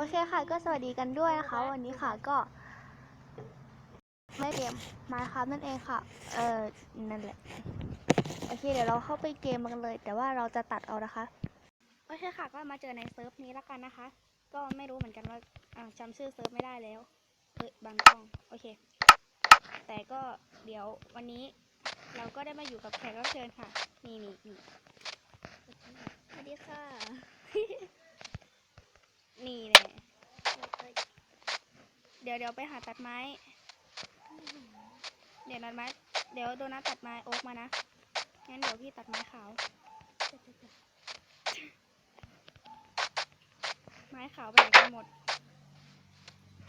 โอเคค่ะก็สวัสดีกันด้วยนะคะ วันนี้ค่ะก็ ไม่เกมมาครับนั่นเองค่ะ เออนั่นแหละโอเคเดี๋ยวเราเข้าไปเกมกันเลย แต่ว่าเราจะตัดเอานะคะโอเคค่ะก็มาเจอในเซิร์ฟนี้แล้วกันนะคะ ก็ไม่รู้เหมือนกันว่าจำชื่อเซิร์ฟไม่ได้แล้วเอ้ยบางกล้องโอเค แต่ก็เดี๋ยววันนี้เราก็ได้มาอยู่กับแขกรับเชิญค่ะ นี่นี่นี่สวัสดีค่ะ นี่แหละเดี๋ยวเดี๋ยวไปหาตัดไม้ เดี๋ยวตัดไม้ เดี๋ยวโดนัทตัดไม้โอ๊กมานะ งั้นเดี๋ยวพี่ตัดไม้ขาว ไม้ขาวไปไหนกันหมด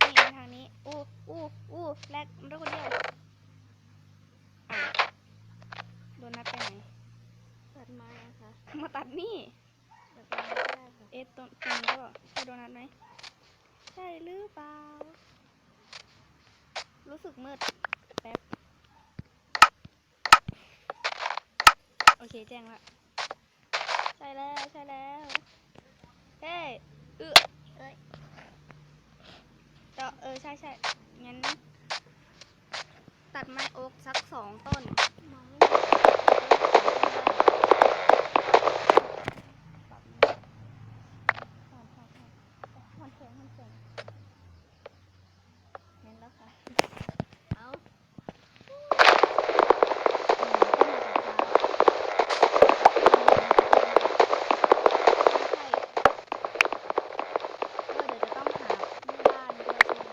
นี่มาทางนี้ อู้อู้อู้แลกมันด้วยคนเดียวอะโดนัทไปไหน ตัดไม้นะคะ มาตัดนี่ เอตรงตรงนี้ก็ใช่โดนัทไหมใช่หรือเปล่า รู้สึกมืดแป๊บ โอเคแจ้งละใช่แล้วใช่แล้วเฮ้ยเออเอ้ยเออเออใช่ใช่งั้น ตัดไม้โอ๊กสักสองต้น ไม้ ปรับมันปรับปรับปรับมันเสียงมันเสียงเน้นแล้วค่ะ เอา อืมก็มาแต่เช้าใช่ก็เดี๋ยวจะต้องหาบ้านด้วยใช่ไหม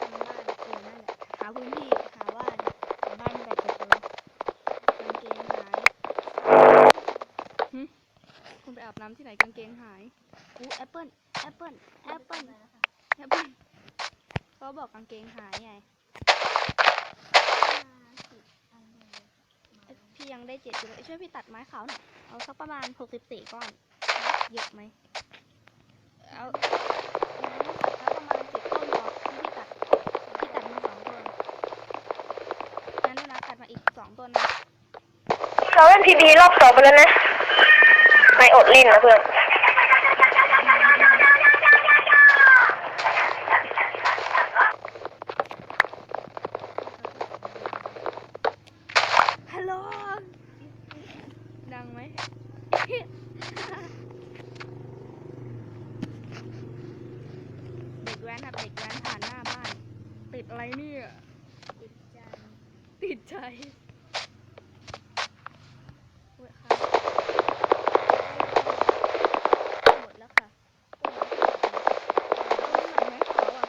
ทำบ้านเออนั่นแหละ หาพื้นที่ หาบ้าน หาบ้านแบบเดิมกางเกงหายหึคุณไป อาบน้ำที่ไหนกางเกงหายอู้แอปเปิลแอปเปิลแอปเปิลแอปเปิลเขาบอกกางเกงหายไงพี่ยังได้เจ็ดอยู่เลยช่วยพี่ตัดไม้ขาวหน่อยเอาสักประมาณหกสิบสี่ก้อน เยอะไหมเอาเอาประมาณสิบต้นพอพี่ตัดพี่ตัดมาสองต้นงั้นด้วนะตัดมาอีกสองต้นนะเราเล่นพีบีรอบสองไปแล้วนะ ไม่อดเล่นนะเพื่อนฮัลโหลดังไหมเด็กแว้นครับเด็กแว้นผ่านหน้าบ้าน ติดอะไรเนี่ย ติดใจ ติดใจเว้ยค่ะหมดแล้วค่ะเอาไม้ขาวอะ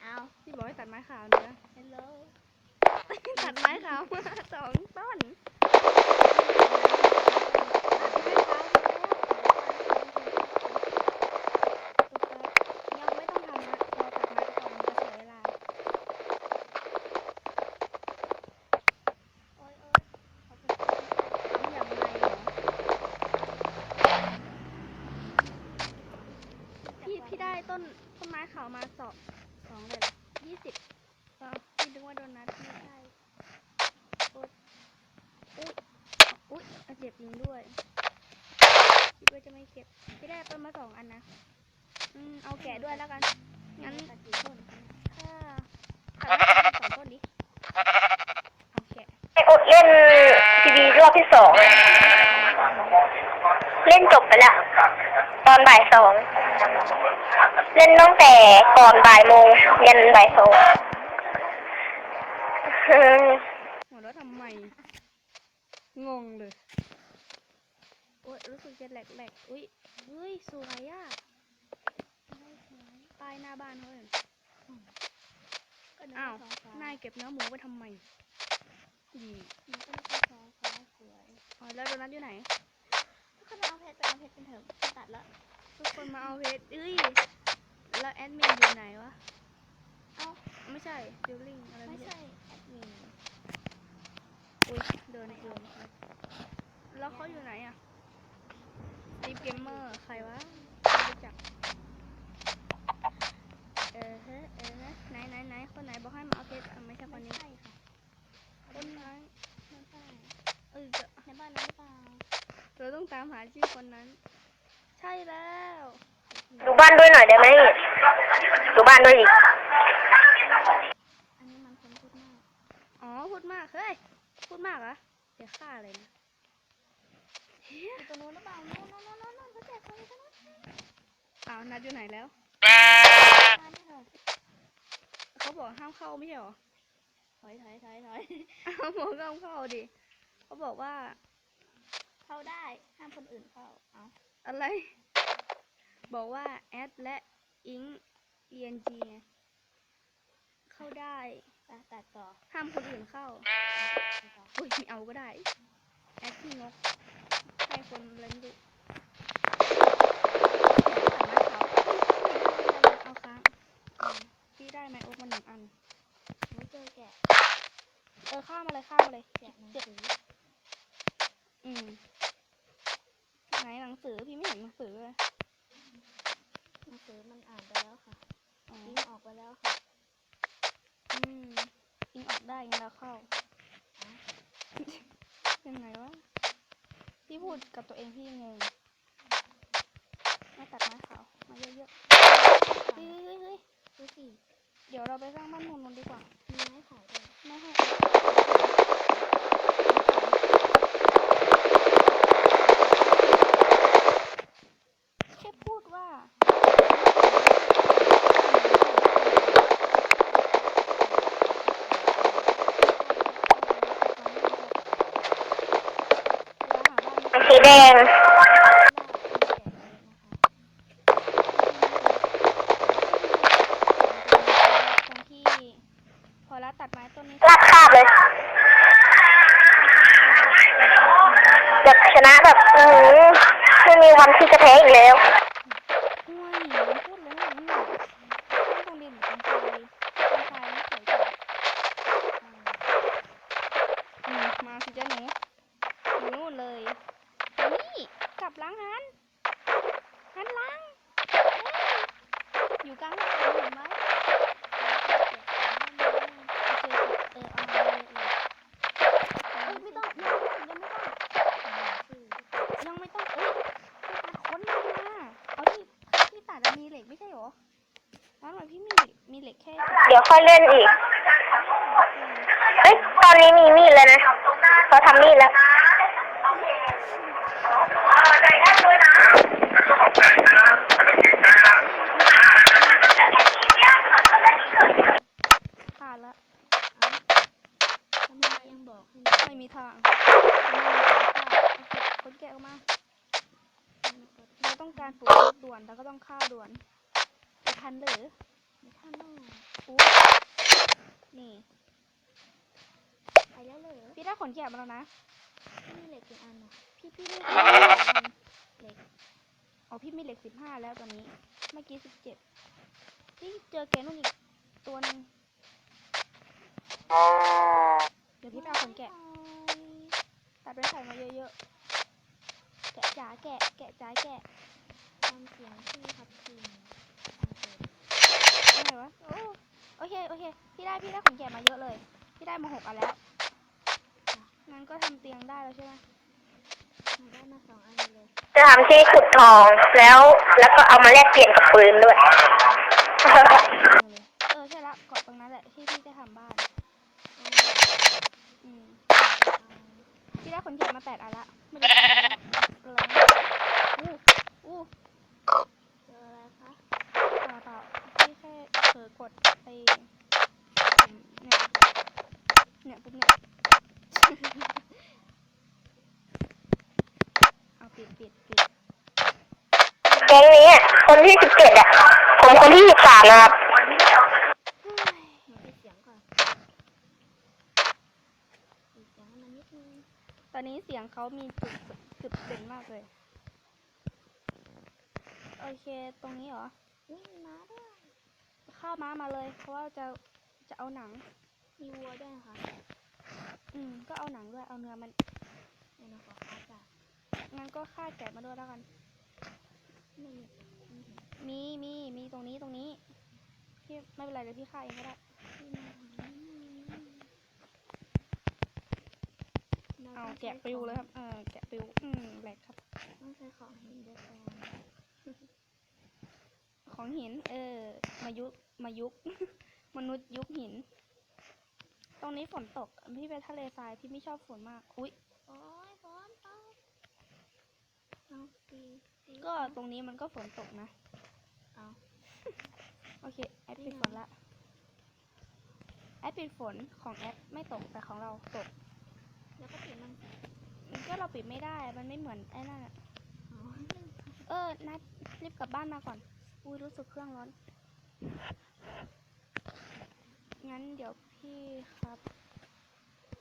เอา พี่บอกให้ตัดไม้ขาวเนื้อ ฮัลโหล ตัดไม้ขาวมาสองต้นยังไม่ต้องทำนะรอตัดไม้ก่อนมันจะเสียเวลา โอ้ยโอ้ย ทำ อย่างไรเหรอพี่พี่ได้ต้นต้นไม้ขาวมาสองสองเลยเหรอยี่สิบเออพี่นึกว่าโดนัทไม่ใช่อุ๊ยอุ๊ยอุ๊ย เอาเจ็บจริงด้วย คิดว่าจะไม่เก็บพี่ได้ต้นมาสองอันนะ อืม เอาแกะด้วยแล้วกัน งั้นตัดกี่ต้นคะค่ะตัดมาสองต้นดิเอาแกะไม่อดเล่นพีบีรอบที่สองอะเล่นจบไปแล้วตอนบ่ายสอง เล่นตั้งแต่ก่อนบ่ายโมงยันบ่ายสองอืมหัวเราะทำไม งงเลย โอ๊ยรู้สึกจะแหลกๆ อุ้ยเฮ้ย สวยอะป้ายหน้าบ้านเขาเห็นก็นึกอ้าวว่าท้องฟ้านายเก็บเนื้อหมูไปทำไมดีนึกว่าท้องฟ้าสวยอ๋อแล้วโดนัทอยู่ไหนก็มาเอาเพชรไปเอาเพชรเป็นเถอะตัดละทุกคนมาเอาเพชรเอ้ย แล้วแอดมินอยู่ไหนวะ เอ้า ไม่ใช่ฟิลลิ่งอะไรไม่ไม่ใช่ใช่ แอดมิน อุ้ยเดินเกินไปแล้วเขาอยู่ไหนอะดีเกมเมอร์ใครวะไม่รู้จัก เออเฮ้เออเฮ้ไหนไหนไหนคนไหนบอกให้มาเอาเพชรอะไม่ใช่คนนี้ใช่ค่ะต้นไม้ไม่ใช่เออจะในบ้านนั้นหรือเปล่าเราต้องตามหาชื่อคนนั้น ใช่แล้วดูบ้านด้วยหน่อยได้ไหมดูบ้านด้วยอีก อันนี้มันคนพูดมาก อ๋อพูดมาก เฮ้ย พูดมากเหรอเดี๋ยวฆ่าเลยนะอยู่ตรงนู้นหรือเปล่าโน่นโน่นโน่นโน่นเขาแจกคนนี้ตรงนู้นอ้าวนัดอยู่ไหนแล้ว เขาบอกห้ามเข้าไม่ใช่เหรอ ถอยถอยถอยถอยอ้าวบอกห้ามเข้าดิ เขาบอกว่า เข้าได้ห้ามคนอื่นเข้า เอาอะไร บอกว่าแอดและอิง ENG ไงเข้าได้ ตัดตัดต่อ ห้ามคนอื่นเข้าตัดต่ออุ้ยไม่เอาก็ได้ แอดที่งกให้คนเล่นดูเอาค้างอืมพี่ได้ไหมโอ๊กมาหนึ่งอันหนูเจอแกะ เออข้ามมาเลยข้ามมาเลยแกะหนังเจ็บสืออืมไหนหนังสือพี่ไม่เห็นหนังสือเลย หนังสือมันอ่านไปแล้วค่ะอ๋อลิงก์ออกไปแล้วค่ะ อืมอิงออกได้งั้นเราเข้ายังไงวะพี่พูดกับตัวเองพี่งงมาตัดไม้ขาวมาเยอะๆเฮ้ยเฮ้ยเฮ้ยดูสิเดี๋ยวเราไปสร้างบ้านมูลนนดีกว่ามีไม้ขายด้วยไม่ให้แค่พูดว่า สีแดง ตรงที่พอ แล้วตัดไม้ต้นนี้ลาคาบเลยแบบชนะแบบอือไม่มีวันที่จะแพ้อีกแล้วห่วยมันพูดแล้วนะมันหนักไม่ต้องเรียนเหมือนกันเลยคนไทยไม่สวยจังอืมมาสิจ้าหนูอยู่นู่นเลยนี่กลับล้างหันหันล้างอยอยู่กลางถนนเห็นไหมโอเคเออเอามาเลยเลย เอ้ยไม่ต้องยังยังไม่ต้อง ยังไม่ต้องเอ้ยพี่ตัดค้นมาเอาที่ที่ตัดอะมีเหล็กไม่ใช่หรอ งั้นหน่อยพี่มีเหล็กมีเหล็กแค่สิบเดี๋ยวค่อยเล่นอีก เอ้ย ตอนนี้มีมีดแล้วนะเขาทำมีดแล้วขาดละทำไมยังบอกให้หนูไม่มีทางไม่มีทางฆ่าโอเคคนแกะออกมาเราต้องการปลูกด่วนแล้วก็ต้องฆ่าด่วนจะ ทันหรือไม่ทันหรอกอู้นี่ไปแล้วเหรอพี่ได้ขนแกะมาแล้วนะไม่มีเหล็กกี่อันอะพี่พี่ได้เหล็กอ๋อพี่มีเหล็กสิบห้าแล้วตอนนี้ เมื่อกี้สิบเจ็ดพี่เจอแกนู่นอีกตัวหนึงเดี๋ยวพี่ไปเอาขนแกะตัดเป็นไข่มาเยอะๆ แกะจ๋าแกะแกะจ๋าแกะทำเสียงที่ทับทิ มยังไงวะโอ้โอเคโอเค พี่ได้พี่ได้ขนแกะมาเยอะเลย พี่ได้มาหกอันแล้วงั้นก็ทำเตียงได้แล้วใช่ไหมหนูได้มาสองอันเลยจะทำที่ขุดทองแล้วแล้วก็เอามาแลกเปลี่ยนกับปืนด้วย เออเลยเออใช่ละเกาะตรงนั้นแหละที่พี่จะทำบ้านอืมพี่ได้ขนแกะมาแปดอันละไม่ได้ทำอะไรนะอู้อู้เจออะไรคะเปล่าเปล่าพี่แค่เผลอกดไปปุ่มเนี่ย เนี่ยปุ๊บเนี่ย เอา ปิดปิดปิดแก๊งนี้อะคนที่สิบเจ็ดอะ ผมคนที่สิบสามนะครับเฮ้ยหนูปิดเสียงก่อนปิดเสียงให้มันนิดนึงตอนนี้เสียงเขามีจุดจุดเด่นมากเลย โอเค ตรงนี้เหรอนี่มีม้าด้วยข้าม้ามาเลย เพราะว่าจะจะเอาหนัง มีวัวด้วยนะคะอืม ก็เอาหนังด้วย เอาเนื้อมันเดี๋ยวหนูขอค้าจ้ะ งั้นก็ฆ่าแกะมาด้วยแล้วกันไม่มีไม่เห็นมีมีมีตรงนี้ตรงนี้ พี่ไม่เป็นไรเดี๋ยวพี่ฆ่าเองก็ได้ที่มาทางนี้รเอาต้องแกะใช้ปลิวของเลยครับ เออแกะปลิว อืมแหลกครับ ต้องใช้ของหินด้วยก่อนของหิน เออ มายุมายุก มนุษย์ยุคหิน ตรงนี้ฝนตก พี่ไปทะเลทรายพี่ไม่ชอบฝนมาก อุ้ยโอ้ยฝนตกเอาตีตี ก็ตรงนี้มันก็ฝนตกนะ เอาโอเค แอดปิดฝนละ แอดปิดฝนของแอดไม่ตกแต่ของเราตก แล้วก็ปิดมันก็เราปิดไม่ได้ มันไม่เหมือนไอ้นั่นอะอ๋อเออ นัดรีบกลับบ้านมาก่อน อุ้ยรู้สึกเครื่องร้อน งั้นเดี๋ยวพี่ครับ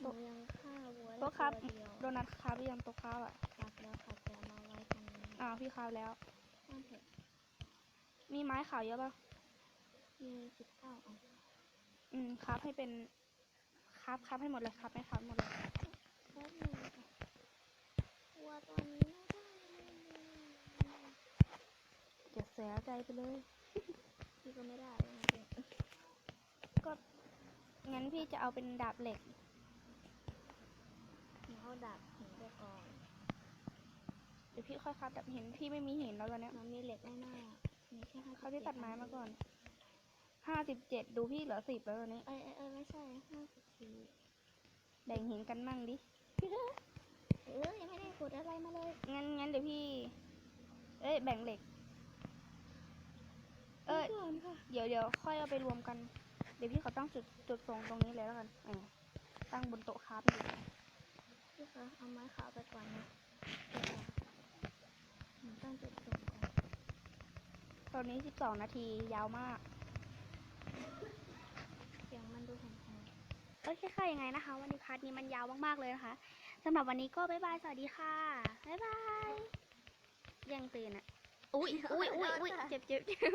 หนูยังฆ่าวัวโต๊ะครับตัวเดียวโดนัทครับหรือยังโต๊ะครับอะ อ้าวพี่ครับแล้วนั่นเถอะมีไม้ขาวเยอะป่ะมีสิบเก้าอันอืมครับให้เป็นครับครับให้หมดเลยครับไม่ครับหมดเลยแป๊บนึงค่ะวัวตัวนี้ไม่ได้เลยจะเสียใจไปเลยพี่ก็ไม่ได้เลยจริงก็งั้นพี่จะเอาเป็นดาบเหล็กๆหนูเอาดาบหินไปก่อนเดี๋ยวพี่ค่อยครับดาบหินพี่ไม่มีหินแล้วตอนเนี้ยมันมีเหล็กแน่ๆอะมีแค่ห้าเขาที่ตัดไม้มาก่อนห้าสิบเจ็ดดูพี่เหลือสิบแล้วตอนนี้เอ้ยเอ้ยเอ้ยไม่ใช่ห้าสิบสี่แบ่งหินกันมั่งดิเออยังไม่ได้ขุดอะไรมาเลยงั้นงั้นเดี๋ยวพี่ เอ้ยแบ่งเหล็ก เอ้ยก่อนค่ะเดี๋ยวเดี๋ยวค่อยเอาไปรวมกัน เดี๋ยวพี่เขาตั้งจุดจุดส่งตรงนี้เลยแล้วกันเออตั้งบนโต๊ะครับดีพี่คะเอาไม้ขาวไปก่อนนะเดี๋ยวก่อนหนูตั้งจุดส่งก่อน ต อนนี้สิบสองนาทียาวมากเสียงมันดูแข็งโอเคค่ะยังไงนะคะ วันนี้พาร์ทนี้มันยาวมากๆเลยนะคะสำหรับวันนี้ก็บ๊ายบาย สวัสดีค่ะ บ๊ายบาย ยังตื่นอะ อุ้ยอุ้ยอุ้ยอุ้ยเจ็บเจ็บเจ็บ